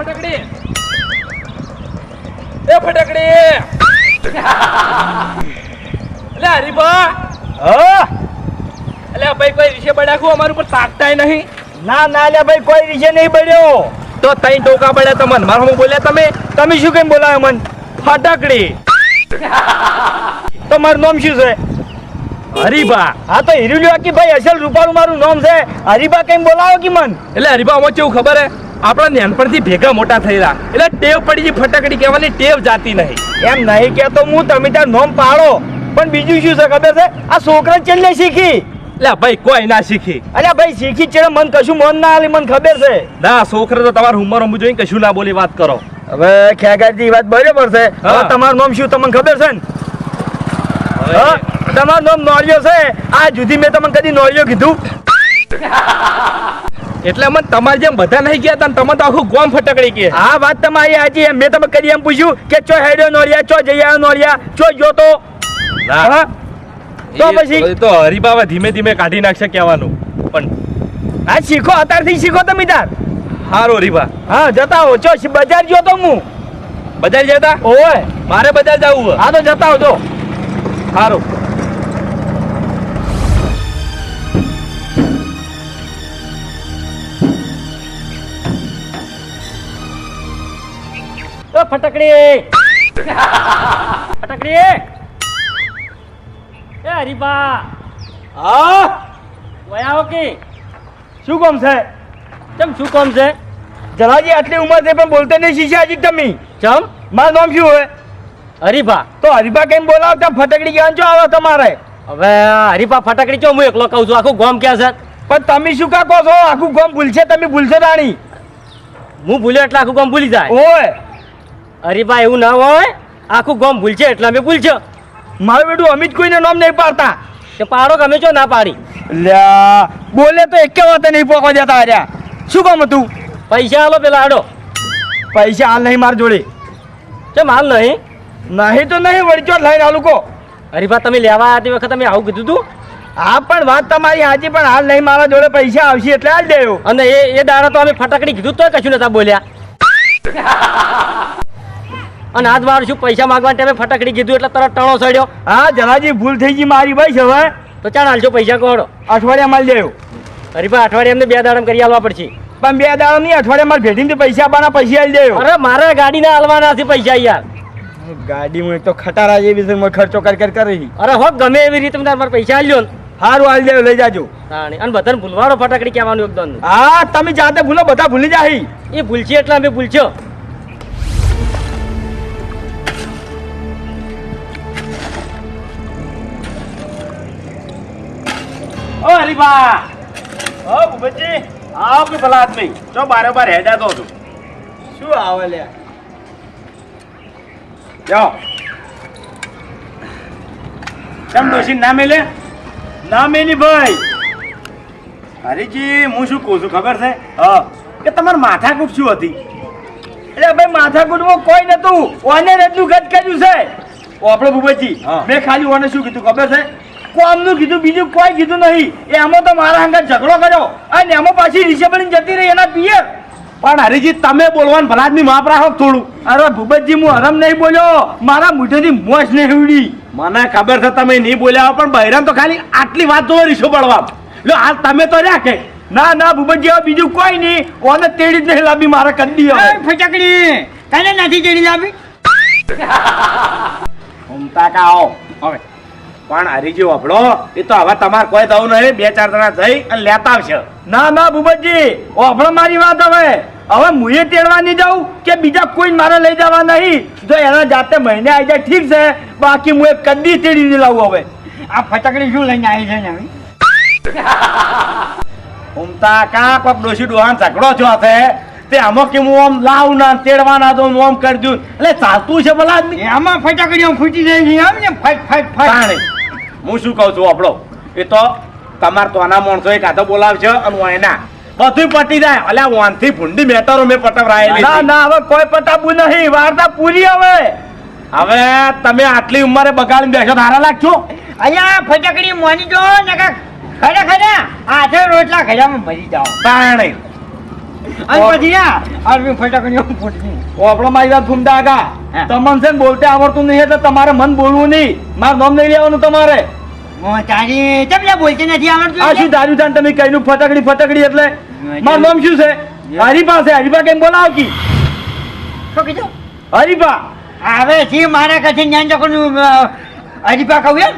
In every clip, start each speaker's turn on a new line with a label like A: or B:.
A: ફટકડી. એ ફટકડી. અલે હરીબા. અલે ભાઈ કોઈ વિશે બડાકું અમારું પર તાકતાય નહીં.
B: ના ના લે ભાઈ કોઈ વિશે નહીં બળ્યો.
A: તો તઈ ટોકા પડ્યા તમને મારા હું બોલ્યા તમે
B: તમે શું કેમ બોલાવ્યો મન?
A: ફટકડી.
B: તમારું નામ શું છે?
A: હરીબા.
B: હા તો હિરુલ્યો કે ભાઈ અસલ રૂપાળું મારું નામ છે. હરીબા કેમ બોલાવો કે મન?
A: એટલે હરીબા અમાર કેવું ખબર હે? આપણા નાનપણથી ભેગા મોટા થયેલા. એટલે ટેવ પડી ફટકડી કહેવાની ટેવ જાતી નહીં.
B: એમ નહીં કહેતો હું તમે ત્યાં નોમ પાડો. પણ બીજું શું છે ખબર છે? આ છોકરા ચેલ્લે શીખી?
A: એટલે ભાઈ કોઈ ના શીખી.
B: અલ્યા ભાઈ શીખી છે મન કશું મન ના આલી મને ખબર છે.
A: ના છોકરા તો તમારું ઉંમર રમવું જોઈને કશું ના બોલી વાત કરો.
B: હવે ખેગાજી વાત બરાબર છે. હવે તમારું નામ શું તમને ખબર છે ને? તમારું નામ નોળિયો છે. આ જુદી મેં તમને કદી નોળિયો કીધું.
A: એટલે મને તમારે જેમ બધા નહીં ગયા હતા તમે તો આખું ગોમ ફટકડી ગયા.
B: આ વાત તમારી આજે મેં તમે કરી એમ પૂછ્યું કે ચો હેડ્યો નોરિયા ચો જઈ નોરિયા ચો જોતો હા? તો પછી?
A: તો હરીબાવા ધીમે ધીમે કાઢી નાખશે કહેવાનું. પણ
B: આ શીખો અત્યારથી શીખો તમે તાર.
A: હારો રીબા
B: હા જતા હો. ચો બજાર ગયો તો હું?
A: બજાર જતા?
B: ઓય.
A: મારે બજાર જવું
B: હા. તો જતા હો જો.
A: સારું
B: ફટકડી. ફટકડી. એ હરીબા. હા? વયા કે? શું કામ છે? ચમ શું કામ છે? જલાજી આટલી ઉંમર છે પણ બોલતે નહીં શીખ્યા હજી તમે? ચમ? મારું નામ શું હોય? હરીબા. તો હરીબા કેમ બોલાવતા ફટકડી ક્યાં છો આવે તમારે?
C: હવે હરીફા ફટાકડી ચો હું એકલો કહું છું? આખું ગોમ ક્યાં છે?
B: પણ તમે શું કા કહો છો? આખું ગોમ ભૂલશે તમે ભૂલશે રાણી.
C: હું ભૂલ્યો એટલે આખું ગોમ ભૂલી જાય.
B: ઓય.
C: હરીફા એવું ના હોય. આખું ગોમ ભૂલશે એટલે અમે ભૂલશો.
B: મારું બેટું અમિત કોઈને નામ નહીં પાડતા.
C: કે પાડો કે અમે ચો ના પાડી?
B: લ્યા બોલે તો એક વાત નહીં પોકો દેતા હાર્યા શું કામ હતું?
C: પૈસા આલો પેલા આડો.
B: પૈસા હાલ નહીં માર જોડે.
C: કેમ હાલ નહીં?
B: નહીં તો નહીં વળચો લઈને આલું અરે
C: હરીફા તમે લેવા આવ્યા તે વખત તમે આવું કીધું તું?
B: હા પણ વાત તમારી હાજી પણ હાલ નહીં મારા જોડે પૈસા આવશે એટલે હાલ દેવું
C: અને એ એ દાડા તો અમે ફટાકડી કીધું તો કશું નતા બોલ્યા. અને આજ વાર શું પૈસા માંગવા ટાઈમે ફટાકડી કીધું એટલે તરત ટણો સડ્યો.
B: હા જલાજી ભૂલ થઈ ગઈ મારી ભાઈ હવે.
C: તો ચાલ હાલશો પૈસા કોડો
B: અઠવાડિયા માલ અરે
C: ભાઈ અઠવાડિયા એમને બે દાડમ કરી આલવા પડશે.
B: પણ બે દાડમ નહીં અઠવાડિયા મારે ભેટીને પૈસા આપવાના પૈસા આવી જાય
C: અરે મારે ગાડીના હાલવાના છે પૈસા યાર.
B: ગાડી એક તો ખટારા જેવી છે મેં ખર્ચો કર કર કરી.
C: અરે હો ગમે એવી રીતે તમે મારા પૈસા આવી ને.
B: સારું હાલ દેયો લઈ જાજો.
C: અને બધાને ભૂલવાડો ફટાકડી કહેવાનું એકદમ.
B: હા તમે જાતે ભૂલો બધા ભૂલી જાય
C: એ ભૂલશે એટલે અમે ભૂલશો.
A: ઓ હરીબા
B: ઓ ભૂપતજી
A: આવો કે ભલા આદમી જો બારે બાર હેડા દો તું
B: શું આવે લે
A: જાઓ. કેમ ડોશી ના મેલે?
B: ના મેની ભાઈ.
A: હરીજી હું શું કહું છું ખબર છે? હા. કે તમારી માથાકૂટ શું હતી?
B: એટલે ભાઈ માથાકૂટમાં કોઈ નતું ઓને એટલું ગત કર્યું છે. આપણે ભૂપતજી મેં ખાલી ઓને શું કીધું ખબર છે? કોમનું કીધું બીજું કોઈ કીધું નહીં. એમાં તો મારા હંગાત ઝઘડો કર્યો. અને એમાં પાછી રીસે બની જતી રહી એના પિયર.
A: પણ હરીજી તમે બોલવાનું ભલાદની માપ રાખો થોડું?
B: અરે ભૂપતજી હું હરમ નહીં બોલ્યો. મારા મૂઠેથી મોજ નહીં ઉડી.
A: મને ખબર છે તમે નહીં બોલ્યા હો, પણ બહેરામ તો ખાલી આટલી વાત જોવો રીસો પડવા. લો હાલ તમે તો રહ્યા કે?
B: ના ના ભૂપતજી હવે બીજું કોઈ નહીં. ઓને તેડી જ નહીં લાવી મારા કદી હવે.
C: ફટાકડી તને નથી તેડી લાવી
A: ઘૂમતા કા આવો હવે. પણ હરીજી વાપડો એ તો હવે તમારે કોઈ થવું નહીં બે ચાર જણા જઈ અને લેતા આવશે.
B: ના ના ભૂપતજી ઓફળો મારી વાત હવે. હવે મુએ તેડવા નહીં જાઉં કે બીજા કોઈ મારે લઈ જવા નહીં. જો એના જાતે મહિને આવી જાય ઠીક છે. બાકી હું એક કદી તેડી લાવું હવે. આ ફટાકડી શું લઈને આવી છે ને
A: ઉમતા કા કોક ડોશી ડોહાન ઝઘડો છો છે તે આમાં કે હું આમ લાવ ના તેડવાના તો હું આમ દઉં? એટલે ચાલતું છે ભલા આદમી.
B: આમાં ફટાકડીઓ ફૂટી જાય છે આમ ને? ફટ ફટ.
A: તાણે. હું શું કહું છું આપણો? એ તો તમારે તો આના માણસો એક હાથો બોલાવશે અને એના બધું પટી જાય. અલ્યા વાનથી ભૂંડી મેટરો મેં પટવરાયેલી
B: ના ના હવે કોઈ પટાવું નહીં. વાર્તા પૂરી હવે.
A: હવે તમે આટલી ઉંમરે બગાડીને બેસો ધારા લાગશો
D: અહીંયા ફટાકડી મોની જો ને ખરે ખરે. આજે રોટલા ખજામાં ભરી જાઓ.
A: કારણે
D: અને પછી આ અરવી ફટાકડીઓ ફૂટતી
B: આપણો મારી વાત ફૂમતા આગા.
D: હા.
B: તમને છે બોલતે આવડતું નહીં એટલે તમારે મન બોલવું નહીં. માર નામ નહીં લેવાનું તમારે.
D: હું તારી તમને બોલતી નથી આવડતું
B: આ શું તમે કઈનું ફટકડી ફટકડી એટલે? મારું નામ શું છે? હરીફા છે. હરીફા કેમ બોલાવ કી?
D: શું કીધું?
B: હરીફા
D: હવે છે મારા કશે જ્ઞાન ચકોનું હરીફા કહું એમ?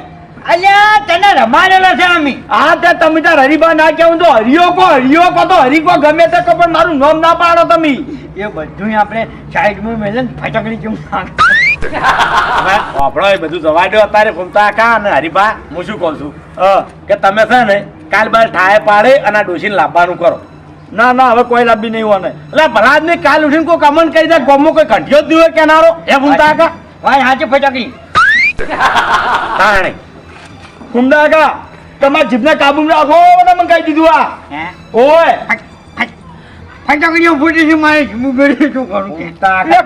D: અલ્યા તને રમાડેલા છે અમે
B: આ તે તમે તાર હરીફા ના કહેવું તો હરિયો કો હરિયો કો તો હરિકો ગમે તે કો પણ મારું નામ ના પાડો તમે.
D: એ બધું આપણે સાઈડમાં મેલે ફટકડી કેમ
A: જેવું આપણો એ બધું જવા દો અત્યારે ફૂમતા કા અને હરીભા હું શું કહું છું? કે તમે છે ને કાલ બાર ઠાય પાડે અને આ ડોસીને લાવવાનું કરો.
B: ના ના હવે કોઈ લાભી નહીં હોને
A: એટલે ભલા નહીં કાલ ઉઠીને કોઈ કમન કરી દે ગોમો કોઈ કંઠિયો જ હોય કેનારો. એ ફૂમતા કા
D: ભાઈ હાચે ફટકડી.
A: તાણે.
B: ફૂમતા કા તમારા જીભને કાબુમાં રાખો મને કહી દીધું આ. ઓય.
D: ફટાકડીઓ ફૂટી છે મારે હું શું કરું કે?
A: ફૂમતા કાકા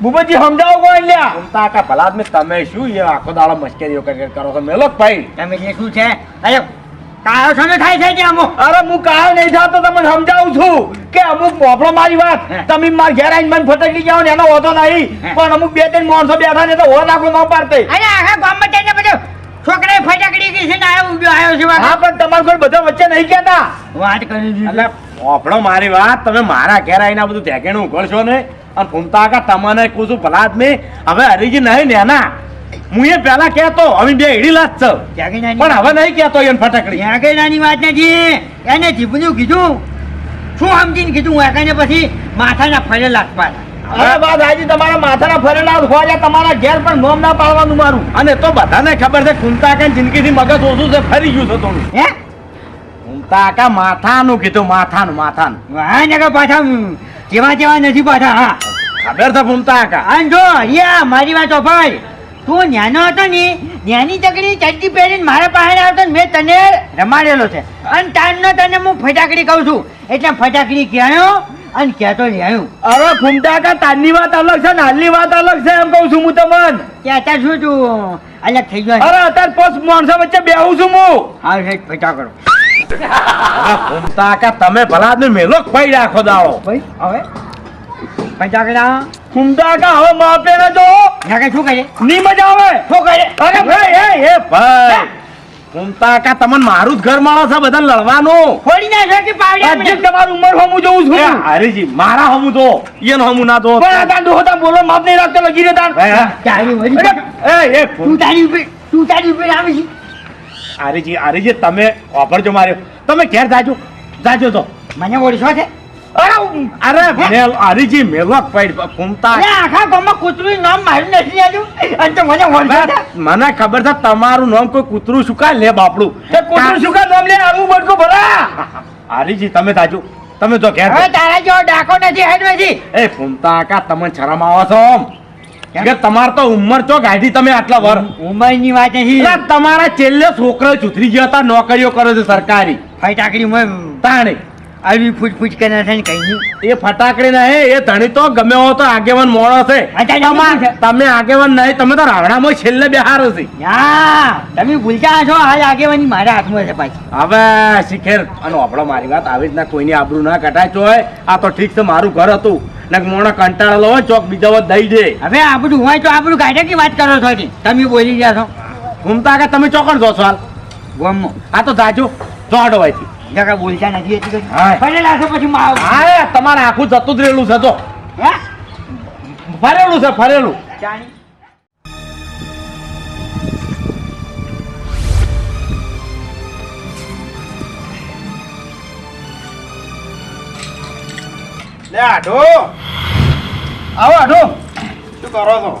B: ભૂપતજી સમજાવો કોઈ લ્યા?
A: ફૂમતા કાકા ભલા આદમી તમે શું એ આખો દાડો મશ્કરીઓ કરી કરો છો? મેલો ભાઈ?
D: તમે જે શું છે? અરે કાયો સમય થાય છે ત્યાં અમુક?
B: અરે હું કાળ નહીં થતો તમને સમજાવું છું કે અમુક પોપડો મારી વાત. તમે માર ઘેર આવીને મને ફટકડી જાવ ને એનો હોતો નહીં. પણ અમુક બે ત્રણ માણસો બેઠા ને તો હો નાખો ન પાડતે.
D: અરે આખા ગામમાં જઈને બધું છોકરાએ ફટાકડી કઈ છે ને આવ્યો ઊભો આવ્યો છે
B: હા પણ તમારે કોઈ બધા વચ્ચે નહીં કહેતા.
D: વાત કરી દીધી.
A: આપણો મારી વાત તમે મારા ઘેર આવીને બધું ઢેકેણું ઉઘડશો ને અને ફૂમતા કા તમને કહું છું ભલા આદમી હવે હરીજી નહીં ને એના હું એ પેલા કહેતો હવે બે હીડી લાજ છે. પણ હવે નહીં કહેતો એને ફટકડી.
D: નાની વાત નથી. એને જીભનું કીધું. શું સમજીને કીધું? હું એકાને પછી માથાના ફરે લાગવા
B: અરે વાત હાજી તમારા માથાના ફરેલા હોય તમારા ઘેર પણ નોમ ના પાડવાનું મારું.
A: અને તો બધાને ખબર છે ફૂમતા જિંદગી જિંદગીથી મગજ ઓછું છે ફરી ગયું છે થોડું.
D: હે?
A: કાકા માથાનું કીધું માથાનું માથાનું.
D: હા ને કે પાછા જેવા જેવા નથી પાછા હા.
A: ખબર તો ભૂમતા કાકા
D: અને જો યા મારી વાત ભાઈ તું ન્યાનો હતો ને ન્યાની ચકડી ચડ્ડી પહેરીને મારા પાસે આવતો ને મેં તને રમાડેલો છે. અને તારનો તને હું ફટાકડી કહું છું. એટલે ફટાકડી કહેવાયો અને કહેતો રહ્યું
B: અરે ફૂમતા કા તારની વાત અલગ છે ને હાલની વાત અલગ છે એમ કહું છું હું તમને.
D: કે અત્યારે શું છું અલગ થઈ ગયો
B: અરે અત્યારે પોસ્ટ માણસો વચ્ચે બેહું છું હું.
D: હા ફટાકડો.
A: કાકા તમે ભલા આદમી મેલો પડી રાખો દાડો
D: ભાઈ હવે? ફટાકડા
B: ફૂમતા કા હવે માપે ને જો.
D: ના શું કરે
B: ની મજા આવે.
D: શું કરે
A: અરે ભાઈ એ એ ભાઈ. ફૂમતા કાકા તમને મારું જ ઘર માણસ છે બધા લડવાનું.
D: ફોડી ના છે કે પાવડી
B: હજી ઉંમર હમું જોઉં છું.
A: હરીજી મારા હમું તો ઈયન હમું ના તો
B: પણ બોલો માપ નહીં રાખતો લગી રે તાન.
A: ભાઈ, હા. એ એ
D: તું તારી ઉપર તું તારી ઉપર આવી આરેજી
A: હરીજી તમે વાપરજો માર્યો તમે ઘેર જાજો જાજો તો.
D: મને ઓળખો છે?
A: અરે અરે મેલ હરીજી મેલો જ ફૂમતા.
D: આખા ગામમાં કૂતરું નામ મારું નથી આલ્યું અને તો મને ઓળખો
A: મને ખબર છે તમારું નામ કોઈ કૂતરું શું કા લે બાપડું.
B: તે કૂતરું શું કા નામ લે? આવું બટકું ભરા
A: હરીજી તમે જાજો. તમે તો ઘેર
D: તારા જો ડાકો નથી હેડ નથી
A: એ ફૂમતા તમને શરમ આવો છો? કે તમાર તો ઉંમર ચો ગાડી તમે આટલા વર.
D: ઉંમરની વાત
A: નહીં તમારા છેલ્લે છોકરા ચૂતરી ગયા હતા નોકરીઓ કરે છે સરકારી.
D: ફટાકડી માં
A: તાણે.
D: આવી ફૂટ ફૂટ કે ને કઈ
A: એ ફટાકડી નહીં એ ધણી તો ગમે હો તો આગેવાન મોડો છે? તમે આગેવાન નહીં તમે તો રાવણામાં છેલ્લે બેહારો છે.
D: તમે ભૂલતા છો હાલ આગેવાની મારા હાથમાં છે પાછી.
A: હવે શિખેર અને આપણો મારી વાત આવી રીતના કોઈની આબરૂ ના કટાચો હોય આ તો ઠીક છે મારું ઘર હતું. ને મોણો કંટાળેલો હોય ચોક બીજા વખત દઈ દે.
D: હવે આ બધું હોય તો આ બધું કાઢે કે વાત કરો છો તમે બોલી ગયા છો.
A: ઘૂમતા કે તમે ચોકણ જો છો હાલ
D: ગોમમાં.
A: આ તો જાજો જોડો હોયથી
D: જગા બોલતા નથી એટલી બધી.
A: હા.
D: પછી માં
A: હા તમારે આખું જતું જ રહેલું છે તો
D: હે?
A: ફરેલું છે ફરેલું.
D: જાણી.
A: લે આઢો આવો આઢો શું કરો છો?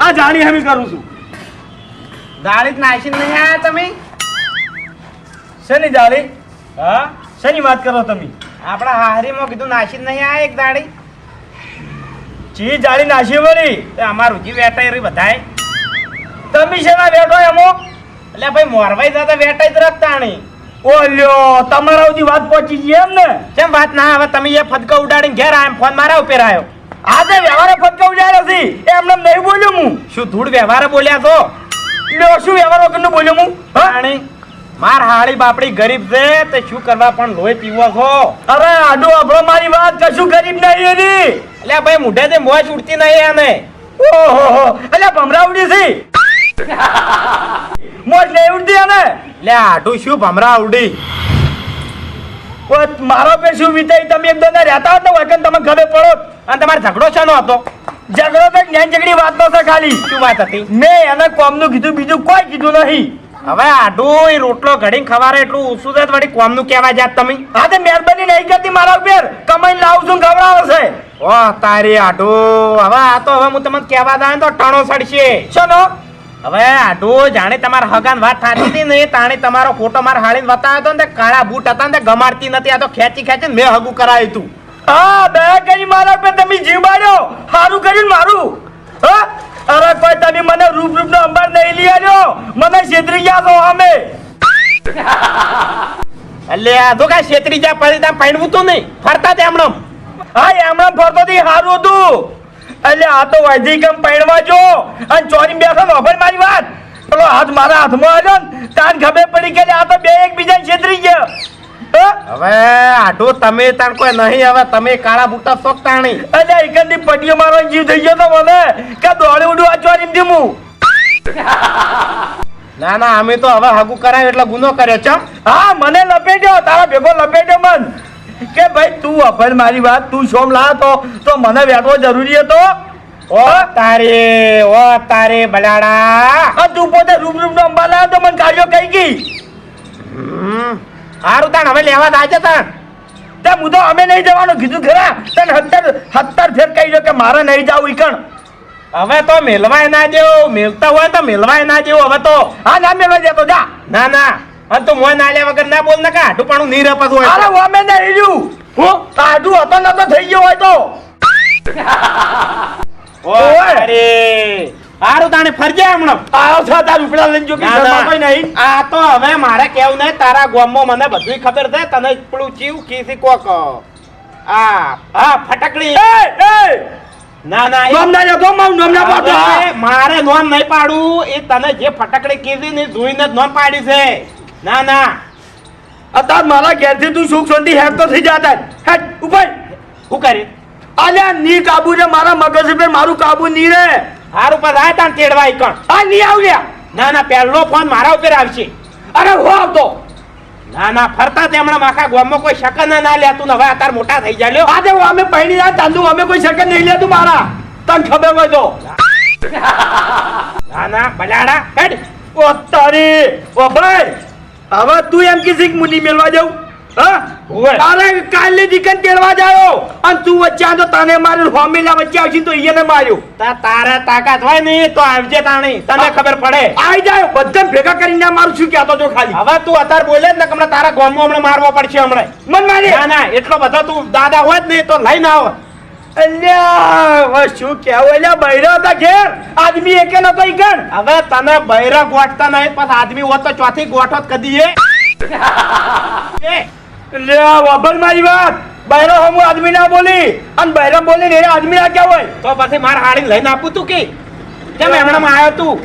B: આ જાણી હમી કરું છું.
A: દાળી નાશી નહીં આયા તમે?
B: શેની જાળી હા? શેની વાત કરો તમે?
A: આપણા હારીમાં કીધું નાસી નહીં આ એક દાડી.
B: ચી જાળી નાસી વળી?
A: તે અમારું જી વેટાઈ રહી બધાય.
B: તમે શેના બેઠો એમો?
A: એટલે ભાઈ મોરવાઈ દાદા વેટાઈ જ રાખતા નહીં
B: ઓ લ્યો તમારા સુધી વાત પહોંચી ગઈ એમ ને?
A: કેમ વાત ના હવે તમે એ ફદકો ઉડાડીને ઘેર આયા ફોન મારા ઉપર આવ્યો
B: આજે વ્યવહારે ફટકા ઉડાડ્યો છે. એમને નહીં બોલ્યો હું.
A: શું ધૂળ વ્યવહારે બોલ્યા તો
B: લ્યો શું વ્યવહાર વગરનું બોલ્યો હું? હા?
E: માર હાળી બાપડી ગરીબ છે તે શું કરવા પણ લોહી પીવો છો?
B: અરે આડો આપણો મારી વાત કશું ગરીબ નહીં એની.
E: એટલે ભાઈ મુઢે તે મોજ ઉડતી નહીં આને.
B: ઓહો એટલે ભમરાવડી છે. મોજ નહીં ઉડતી અને
E: એટલે આઢું શું ભમરા ઉડી?
B: મારો પે શું વિતાઈ તમે એક દોના રહેતા હોત ને વખત તમે ઘરે પડો.
E: અને તમારે ઝઘડો શાનો હતો?
B: ઝઘડો તો જ્ઞાન ઝઘડી વાત નો છે ખાલી.
E: શું વાત હતી?
B: મેં એને કોમનું કીધું બીજું કોઈ કીધું નહીં.
E: હવે આઢું એ રોટલો ઘડીને ખવારે એટલું ઓછું છે વળી કોમનું કહેવા જાત તમે.
B: હા, તે મહેરબાની નહીં કરતી મારા ઉપર. કમાઈને લાવું છું ખવડાવે છે
E: ઓ, તારી આઢું હવે આ તો હવે હું તમને કહેવા જાય તો ટણો સડશે.
B: ચલો
E: હવે આડો જાણે તમારા હગાન વાત થતી હતી ને તાણે તમારો ફોટો મારા હાળીને બતાવ્યો હતો ને કાળા બૂટ હતા ને ગમાડતી નથી. આ તો ખેંચી ખેંચીને મેં હગું કરાયું તું.
B: હા દયા કરી મારા ઉપર, તમે જીવ બાળ્યો. સારું કર્યું મારું. હા? અરે કોઈ તમે મને રૂપ રૂપ નો અંબાર નહીં લઈ આવ્યો મને છેતરી ગયા છો અમે.
E: એટલે આ તો કાંઈ છેતરી જા પડી ત્યાં પહેણવું તો નહીં. ફરતા તેમણે
B: હા એમણે ફરતો થી સારું હતું. એટલે આ તો વૈધી કેમ પૈણવા જો. અને ચોરી બેઠો નોફર મારી વાત. પેલો હાથ મારા હાથમાં આવ્યો ને તાન ખબર પડી કે આ તો બે એકબીજા છેતરી ગયા?
E: હવે આઢું તમે તાણ કોઈ નહીં હવે તમે કાળા બુટા શોખ તાણી.
B: એટલે એકંદી પટીઓ મારો જીવ થઈ ગયો તો મને. કે દોડી ઉડું આ ચોરી હું
E: ના ના અમે તો હવે હાગુ કરાયું એટલે ગુનો કર્યો ચમ
B: હા મને લપેટ્યો તારા ભેગો લપેટ્યો મન. કે ભાઈ તું અભર મારી વાત તું સોમ લાતો તો મને વેઠવો જરૂરી હતો?
E: ઓ તારે ઓ તારે બલાડા.
B: આ તું પોતે રૂમ રૂમ નો અંબા લાવ્યો તો મને કાઢ્યો કઈ ગઈ?
E: હમ. હારું તાણ હવે લેવા દાજે તાણ.
B: તે હું તો અમે નહીં જવાનું કીધું ખરા. તને હત્તર હત્તર ફેર કહી દો કે મારે નહીં જાવ ઈકણ.
E: હવે તો મેલવાય ના જેવું મેલતા હોય તો મેલવાય ના દેવું હવે તો.
B: હા ના મેલવા જતો જા.
E: ના ના. અને તું મોય ના લ્યા વગર ના બોલ ને કે? પણ નહીં રપત હોય
B: અરે
E: હું
B: અમે નહીં રહ્યું હું? આડું હતો નતો થઈ ગયો હોય તો.
E: ઓ
B: ઓય.
E: તારે હારું તાણે ફરજે હમણાં.
B: આવો છો તાર ઉપડા લઈને જો કે. કોઈ નહીં.
E: આ તો હવે મારે કેવું નહીં તારા ગામમાં મને બધું ખબર છે તને પેલું ચીવ કીસી કોક આ હા ફટકડી. ના ના
B: નોમ ના લેતો મારું નોમ ના પાડતો.
E: મારે નોમ નહીં પાડું એ તને જે ફટકડી કીધી ને જોઈને જ નોમ પાડી છે. ના ના.
B: અત્યારે મારા ઘેરથી તું સુખ શાંતિ હેડ તો થઈ જાતા હેડ ઉપર
E: શું કરી?
B: અલ્યા ની કાબુ છે મારા મગજ પર મારું કાબુ ની રે
E: હારું ઉપર આય તાણ તેડવા કણ.
B: આ ની આવ્યા
E: ના ના પહેલો ફોન મારા ઉપર આવશે.
B: અરે હો આવતો.
E: ના ના ફરતા તેમણે આખા ગામમાં કોઈ શકન ના ના લેતું ને હવે અત્યારે મોટા થઈ જાય લ્યો.
B: આજે અમે પૈણી જાય તાંદુ અમે કોઈ શકન નહીં લેતું મારા. તને ખબર હોય તો.
E: ના ના બલાડા હેડ
B: ઓ તારી ઓ ભાઈ હવે તું એમ કીધી કે મુની મેળવા જાઉં. તારે કાલે દીકન તેડવા જાયો. અને તું વચ્ચે તો તને માર્યો ફોમિલા વચ્ચે આવશે તો ઈને માર્યો.
E: તા તારે તાકાત હોય ને તો આવજે તાણી. તને ખબર પડે.
B: આવી જાય. બધા ભેગા કરીને મારું શું કહેતો છો ખાલી?
E: હવે તું અત્યારે બોલે ને હમણાં તારા ગામમાં હમણાં મારવો પડશે હમણાં.
B: મન મારી.
E: ના ના એટલો બધો તું દાદા હોય જ નહીં તો લઈને આવો.
B: અલ્યા શું કેવું અલ્યા બૈરા હતા ઘેર. આદમી એકે નતો ઈકણ
E: હવે તને બૈરા ગોઠતા નહીં પછી આદમી હોત તો ચોથી ગોઠો કદી એ એ,
B: અલ્યા મારી વાત. બૈરો હમ આદમી ના બોલી અને બહેરો બોલી ને આદમી ના ક્યાં હોય?
E: તો પછી મારે હાડી લઈને આપું તું કે. કેમ હમણાં આવ્યો તું?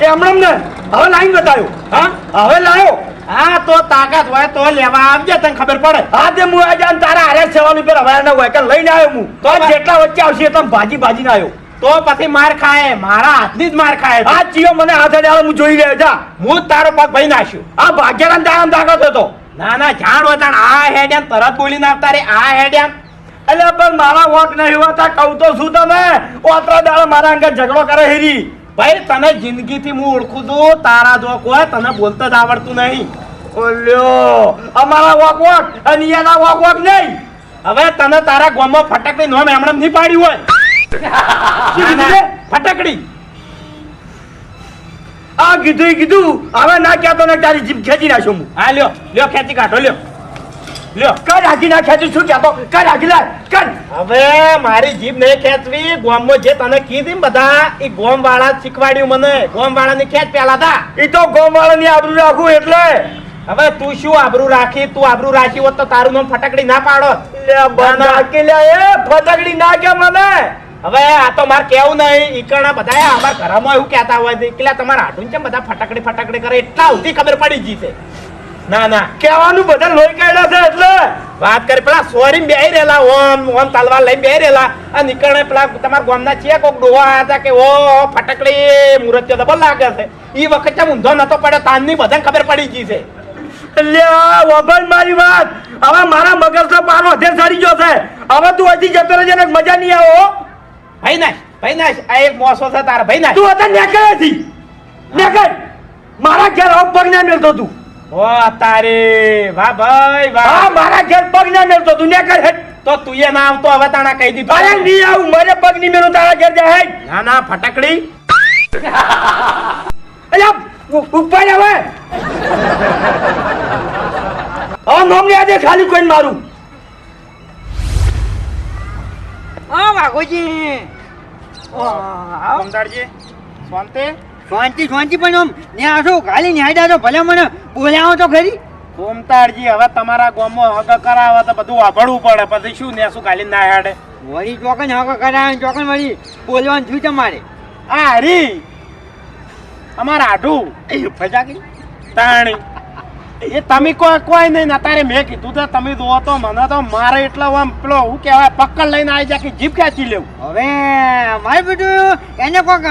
B: એ હમણાં ને? હવે લાઈન બતાવ્યો
E: હા?
B: હવે લાયો.
E: હા તો તાકાત હોય તો લેવા આવજે તને ખબર પડે.
B: હા તે હું આજે તારા હારે સેવાનું પેલા હવે ના હોય કે લઈને આવ્યો હું તો જેટલા વચ્ચે આવશે તમે ભાજી ભાજી ના આવ્યો.
E: તો પછી માર ખાય મારા હાથની જ માર ખાય
B: આ ચિયો મને હાથ અડાડો હું જોઈ રહ્યો જા.
E: હું તારો પગ ભાઈ નાખ્યો.
B: આ ભાગ્યરામ દામ તાકાત થતો.
E: ના ના જાણ હોય તાણ. આ હેડ્યા તરત બોલી નાખતા રે આ હેડ્યા
B: એટલે પણ મારા વોક નહીં હોતા કહું તો શું તમે ઓતરા દાળ મારા અંગે ઝઘડો કરે હેરી.
E: ભાઈ તને જિંદગીથી હું ઓળખું છું તારા જો હોય તને બોલતા જ આવડતું નહીં.
B: ઓલ્યો અમારા વોક વોક અને એના વોક વોક નહીં.
E: હવે તને તારા ગોમમાં ફટકડી નોમ એમણે નહીં પાડ્યું હોય? ફટકડી.
B: આ કીધું કીધું હવે ના કહેતો ને તારી જીભ ખેંચી નાખું હું.
E: હા લ્યો લ્યો ખેંચી કાઢો લ્યો. લ્યો.
B: કર રાખી ના ખેંચું શું કહેતો? કર રાખી લાય કર.
E: હવે મારી જીભ નહીં ખેંચવી ગોમમાં જે તને કીધી ને બધા એ ગોમ વાળા શીખવાડ્યું મને. ગોમ વાળાની ખેંચ પેલા તા
B: એ તો ગોમાળાની આબરૂ રાખું એટલે.
E: હવે તું શું આબરૂ રાખી? તું આબરૂ રાખી હોત તો તારું નામ ફટકડી ના પાડો
B: લે લે ફટકડી ના કે મને?
E: હવે આ તો મારે કેવું નહીં ઈકણા બધા અમારા ઘરમાં એવું કહેતા હોય છે એટલે તમારા હાટું છે બધા ફટાકડી ફટાકડી કરે? એટલા સુધી ખબર પડી ગઈ છે. ના ના.
B: કહેવાનું બધા લોહી કાઢ્યા છે એટલે.
E: વાત કરી પેલા સોરી બેહી રહેલા ઓમ ઓમ તલવાર લઈને બેહી રહેલા. અને નીકળે પેલા તમારા ગામના છે કોક ડોહા હતા કે ઓ ફટકડી મુરત્યો ડબલ લાગે છે. ઈ વખતે ઊંધો નતો પડ્યો તાનની બધાને ખબર પડી ગઈ છે.
B: વગર મારી વાત. હવે મારા મગજનો પાર વધે સડી ગયો છે. હવે તું હજી જતો રહેજે મજા નહીં આવો.
E: ભાઈ નાશ ભાઈ નાશ આ એક મોસો છે તારા ભાઈ નાશ
B: તું હતા નેકળે થી નેકળ. મારા ઘેર હવે પગ ના મેળતો તું.
E: ઓ તારે વાહ ભાઈ
B: હા
E: વાહ
B: મારા ઘેર પગ ના મેળતો તું. નેકળ હેટ
E: તો તું એ ના આવતો હવે તાણા કહી
B: અરે
E: દીધું
B: નહીં આવું. મારે પગની મેળું તારા ઘેર જાય
E: ના ના ફટકડી.
B: અલ્યા ઉપર આવે હવે. નોમ આજે ખાલી કોઈને મારું.
D: હા વાઘોજી.
E: સમજાડજે શાંતિ?
D: શાંતિ શાંતિ પણ આમ ને આ ખાલી ન્યાયદા તો ભલે મને બોલાવો તો ખરી.
E: ઓમતારજી હવે તમારા ગામમાં હગ કરાવે તો બધું વાપરવું પડે. પછી શું ને શું ખાલી ના હેડે?
D: વળી ચોકન હકો કરાવે ચોકન વળી બોલવાનું થયું તમારે.
E: આ હરી. અમારા આઢું.
D: ફટાકડી
E: તાણી. એ તમે કોઈ કોઈ નહીં તારે મેં કીધું તો તમે જોવો તો મને તો મારે એટલો આમ પેલો હું કહેવાય પકડ લઈને આવી જાય કે જીભ ખેંચી લેવું?
D: હવે મારે બધું એને કોક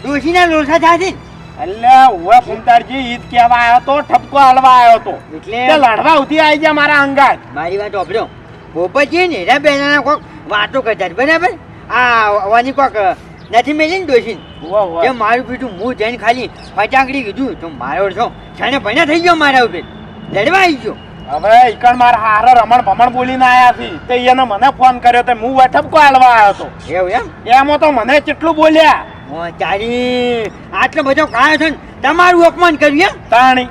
D: ડોશીના લોસા થાય
E: એટલે હું ફૂમતારજી ઈદ કહેવા આવ્યો તો ઠપકો હલવા આવ્યો તો.
D: એટલે
E: લડવા ઉધી આવી જાય મારા અંગાત.
D: મારી વાત ઓભરો પોપટજી ને એના બેના કોક વાતો કરતા બરાબર? આ વાની કોક નથી મેલી ને
E: ઉવ્વ.
D: કે મારું પીઠું હું જઈને ખાલી ફટાકડી કીધું તો મારો છો. છાને ભણ્યા થઈ ગયો મારા ઉપર. લડવા આવી ગયો.
E: હવે ઈકણ મારા હારે રમણ ભમણ બોલીને આયા છે તે એને મને ફોન કર્યો તો હું આ ઠપકો હલવા આવ્યો તો.
D: એવું એમ?
E: એમાં તો મને કેટલું બોલ્યા?
D: ઓ તારી આટલો બધો કાયો છે તમારું અપમાન કર્યું એમ?
E: તાણી.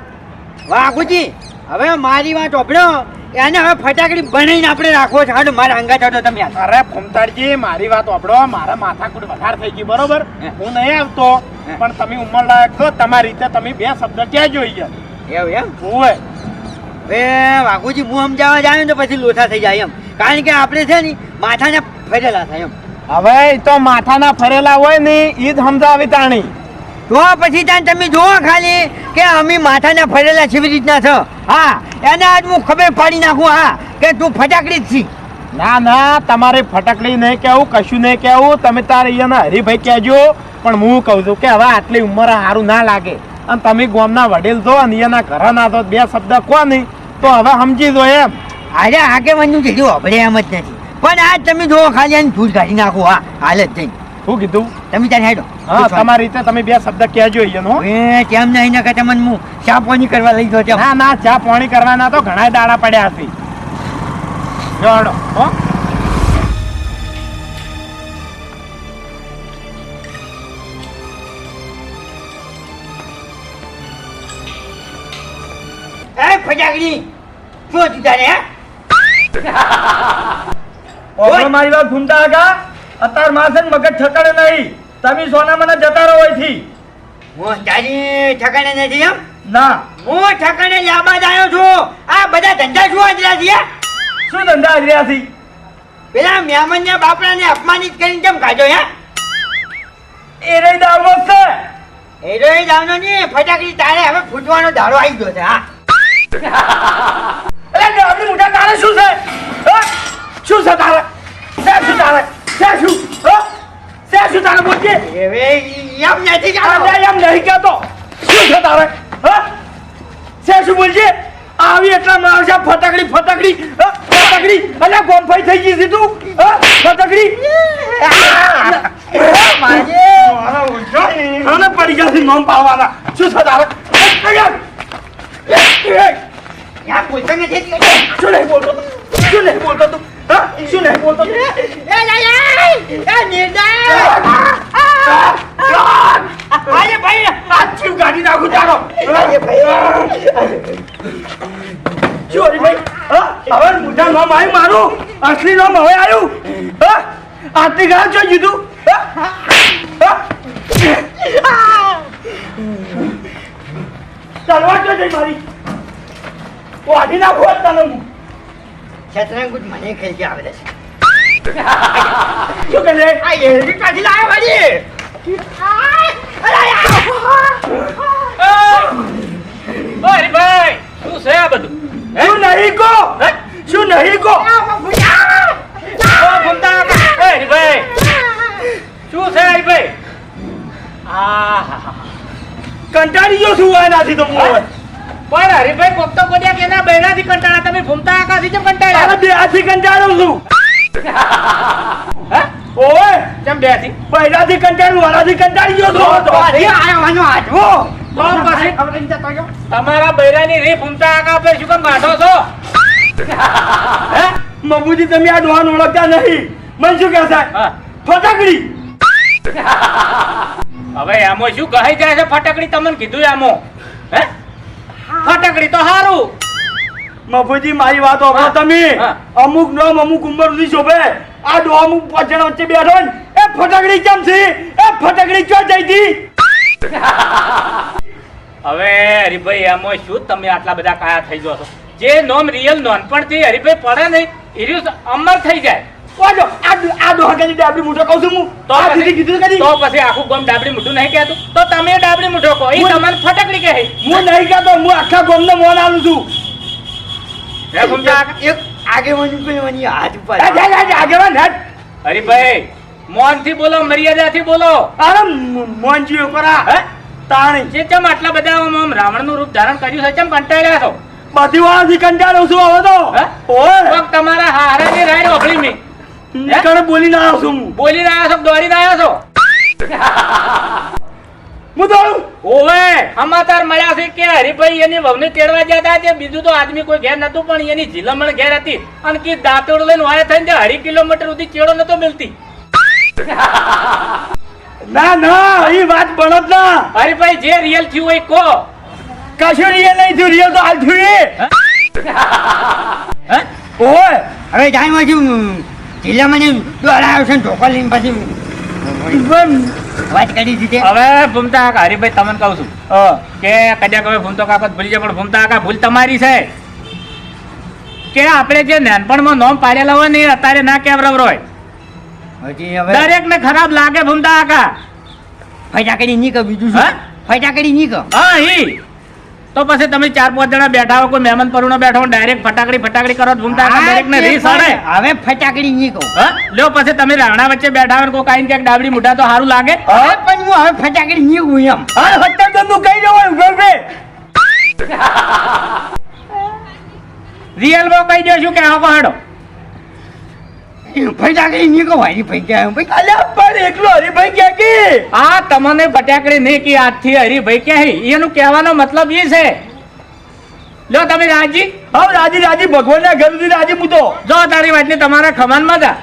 D: વાઘુજી હવે મારી વાત ઓભળો. એને હવે ફટાકડી બનાવીને આપણે રાખવો છે. હાડો મારા અંગા ચાડો તમે.
E: અરે ફૂમતાડજી મારી વાત વાપરો. મારા માથાકૂટ વધારે થઈ ગઈ બરોબર?
D: હું.
E: નહીં આવતો. પણ તમે ઉંમર લાયક છો તમારી રીતે તમે બે શબ્દ ક્યાં જોઈએ
D: એવું એમ?
E: હોય
D: હવે વાઘુજી હું સમજાવવા જાય તો પછી લોથા થઈ જાય એમ. કારણ કે આપણે છે ને માથાને ફરેલા થાય એમ.
E: હવે તો માથાના ફરેલા હોય ને એ જ સમજાવી તાણી.
D: તો પછી ત્યાં તમે જુઓ ખાલી કે અમે માથાને ફરેલા છે રીતના છો. હા એને આજ હું ખબર પાડી નાખું હા કે તું ફટાકડી જ છી.
E: ના ના તમારે ફટાકડી નહીં કહેવું કશું નહીં કેવું તમે તારે અહીંયા હરિભાઈ કહેજો પણ હું કહું છું કે હવે આટલી ઉંમર સારું ના લાગે. અને તમે ગોમના વડીલ છો અને અહીંયાના ઘરના તો બે શબ્દ કહો નહીં. તો હવે સમજી દો એમ.
D: આજે આગેવાનનું જેટલું અભળે એમ જ નથી. પણ આજ તમે જુઓ ખાલી એને ધૂળ કાઢી નાખો હા હાલ જ જઈને
E: શું કીધું?
D: તમે ત્યાં હેડો.
E: હા તમારી રીતે તમે બે શબ્દ કહેજો એનો.
D: એ કેમ નહીં? ના કે તમને હું પાણી કરવા લઈ ગયો
E: ના ના ચા પાણી કરવાના તો ઘણા દાડા પડ્યા છે. જોડો હો.
D: એ ફટાકડી. શું હતું તારે
B: ઓગણ મારી વાત ઘૂમતા હતા અત્યાર માસે મગજ ઠકાણે નહીં. તમે સોના મને જતા રહો અહીંથી.
D: હું તારી ઠકાણે નથી એમ?
B: ના.
D: હું ઠકાણે લાંબા આવ્યો છું. આ બધા ધંધા શું આજરા છે
B: શું ધંધા રહ્યા છે?
D: પેલા મહેમાનના બાપડાને અપમાનિત કરીને કેમ કાઢો હે?
B: એ રહી દાવો છે.
D: એ દાવનો ની ફટાકડી તારે હવે ફૂટવાનો ધારો આવી ગયો છે હા.
B: અરે ગામની મોટા તારે શું છે? શું છે તારે? શું તારે? શું? હા? છે શું તારે બોલજે.
D: હવે એમ નથી ચાલો.
B: એમ નહીં કહેતો. શું છે તારે? હા? છે શું બોલજે? આવી એટલા માણસ ફટાકડી ફટાકડી? ફટાકડી. અલ્યા ગોમફાઈ થઈ ગઈ છે તું? ફટાકડી. આને પડી ગયા છે નોમ પાડવાના. શું છે તારે? શું નહીં બોલતો શું નહીં બોલતો તું? શું નહીં બોલતો?
D: એ અરે ભાઈ
B: આ જીવ કાઢી નાખું તારો
D: અરે ભાઈ
B: ચોરી ભાઈ? હવે મોઢા નામ આવ્યું મારું અસલી નામ હવે આવ્યું? આટલી ગાળ હા? હા? તલવાર જો જઈ મારી વાઢી નાખું તને હું
D: શતરંગ મને ગયા આવે છે.
B: શું કરે
D: આ એલડી કાઢી લાવ્યો ભાજી
F: ઓ હરીભાઈ શું છે આ બધું?
B: શું નહીં કો શું નહીં કો
F: હરીભાઈ શું છે હરીભાઈ આહાહા.
B: કંટાળી ગયો છું એનાથી તો હું
F: પણ હરીભાઈ કોક તો કોડિયા કે ના બૈરાથી કંટાળા. તમે ભૂમતા આકાશી કેમ કંટાળ્યા?
B: અરે બે હાથથી કંટાળું છું. ઓય!
F: કેમ બે હતી
B: પહેલાથી કંટાળું વાળાથી કંટાળી ગયો
D: તો હજી આયો આનો હાથવો
F: તો પછી તમારા બૈરાની રી ભૂમતા આકા પર શું કામ કાઢો છો?
B: હે? મમ્મુજી તમે આ ડોહાને ઓળખતા નહીં. મને શું કહે
F: સાહેબ
B: ફટાકડી.
F: હવે આમો શું કહી જાય છે ફટાકડી? તમને કીધું આમો. હે? ફટાકડી તો હારું.
B: મફુજી મારી વાત સાંભળો તમે. અમુક નોમ અમુક ઉંમર સુધી શોભે. આ ડો અમુક પાંચ જણા વચ્ચે બેઠો ને એ ફટકડી કેમ છે? એ ફટકડી ક્યાં જઈ હતી?
F: હવે હરીભાઈ એમાં શું તમે આટલા બધા કાયા થઈ છો? જે નોમ રિયલ નોનપણથી હરીભાઈ પડે ને એ અમર થઈ જાય.
B: ઓજો આ આ ડોહા કદી ડાબડી મૂઠો કહું છું હું.
F: તો
B: દીદી કીધું કદી.
F: તો પછી આખું ગામ ડાબડી મોઢું નહીં કહેતું? તો તમે ડાબડી મોઢો કહો. એ તમને ફટાકડી કહે.
B: હું નહીં કહેતો હું આખા ગામને મોન આલું છું?
D: એક આગેવાની પેલવાની હાથ ઉપર
B: એ જા, જા, જા, આગેવાન હેડ.
F: હરીભાઈ મોનથી બોલો મર્યાદાથી બોલો.
B: અરે મ- મોનજી ઉપરા
F: હે?
B: તાણી.
F: જે ચમ આટલા બધા આમ આમ રાવણનું રૂપ ધારણ કર્યું છે ચમ કંટાળ્યા છો?
B: બધી વાળાથી કંટાળું છું હવે તો? ઓય.
F: તમારા હારાની રાડ વખડી મેં. હે?
B: બોલી ના આવ્યો છું. હું
F: બોલીને આવ્યા છો દોડીને આવ્યા છો?
B: હું દોડું?
F: ઓવે સમાચાર મળ્યા છે કે હરિભાઈ એની વહુને તેડવા ગયા હતા બીજું તો આદમી કોઈ ઘેર નતું પણ એની જીલમણ ઘેર હતી. અને કે દાંતોડ લઈને વાયા થઈને જે કિલોમીટર સુધી ચેડો નતો મિલતી.
B: ના ના એ વાત બનો જ ના.
F: હરિભાઈ જે રિયલ થયું હોય કો
B: કશું રિયલ નહીં થયું રિયલ તો હાલ થયું? ઓય
D: હવે ટાઈમ હજુ જિલ્લા મને દોડાયો છે ને ઢોકા લઈને પછી વાત કરી દીધી
F: હવે ભૂમતા કાકા હરિભાઈ તમને કહું છું. કે કદાચ હવે ભૂમતો કાકો ભૂલી જાય પણ ભૂમતા કાકા ભૂલ તમારી છે. કે આપણે જે નાનપણમાં નોમ પાડેલા હોય ને એ અત્યારે ના કેવરવ હોય.
D: હજી
F: દરેક ને ખરાબ લાગે ભૂમતા કાકા.
D: ફટાકડી નહીં કહો બીજું
F: હે?
D: શું ફટાકડી નહીં કહો
F: હા ઈ. તો પછી તમે ચાર પાંચ જણા બેઠા હો કોઈ મહેમાન પરુણો બેઠો હો ડાયરેક્ટ ફટાકડી ફટાકડી કરો તો ભૂમતા દરેક ને રીસ અડે
D: હવે ફટાકડી ની કહો.
F: હા? લ્યો પછી તમે રાણા વચ્ચે બેઠા હોય ને કોઈ કાંઈ ક્યાંક ડાબડી મુઢા તો સારું લાગે.
D: હવે પણ હું હવે ફટાકડી ની હું એમ.
B: હા સત્તર તો નું કઈ જવાનું
F: ગોબે રિયલમાં કઈ દેશું કે હા હેડો
D: ફટાકડી નહીં કહો ભાઈ ક્યાં ભાઈ
B: અલ્યા પણ એકલો હરીભાઈ ક્યાં કે
F: આ તમને ફટાકડી નહીં કે આજથી હરીભાઈ કે એનું કહેવાનો મતલબ એ છે. લ્યો તમે રાજી?
B: હવે રાજી રાજી. ભગવાનના ઘર સુધી રાજી હું તો.
F: જો તારી વાતની તમારા ખમાનમાં હતા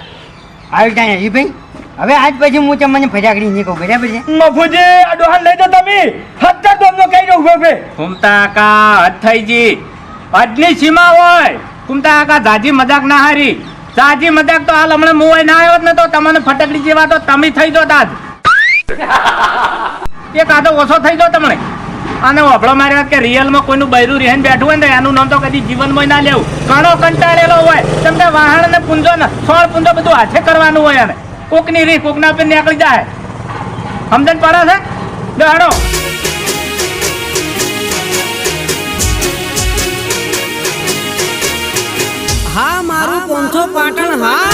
D: આવી ટાઈમ હરી ભાઈ. હવે આજ પછી હું તમને ફટાકડી નહીં કહું બરાબર છે?
B: મફુજી આ ડોહાન લઈ તો તમે. સત્તર જણનું કઈ ઉભે ઉભે
F: ઘૂમતા કા હથઈજી આજની સીમા હોય. કુમતા કા જાજી મજાક ના હારી. જાજી મજાક તો હાલ હમણાં મુવાઈ ના આવ્યો ને તો તમને ફટકડી જેવા તો તમે થઈ જો તાજ એક આદો ઓછો થઈ જો તમને. અને વાપડો મારી વાત કે રિયલમાં કોઈનું બૈરું રહેન બેઠું હોય ને એનું નામ તો કદી જીવનમાં ના લેવું. ઘણો કંટાળેલો હોય. તમને કે વાહણ ને પૂંજો ને સોળ પૂંજો બધું હાથે કરવાનું હોય એને. કોકની રી કોકના પર નીકળી જાય. સમજણ પડે છે? બેહાડો
G: મારું પંથો પાટણ હા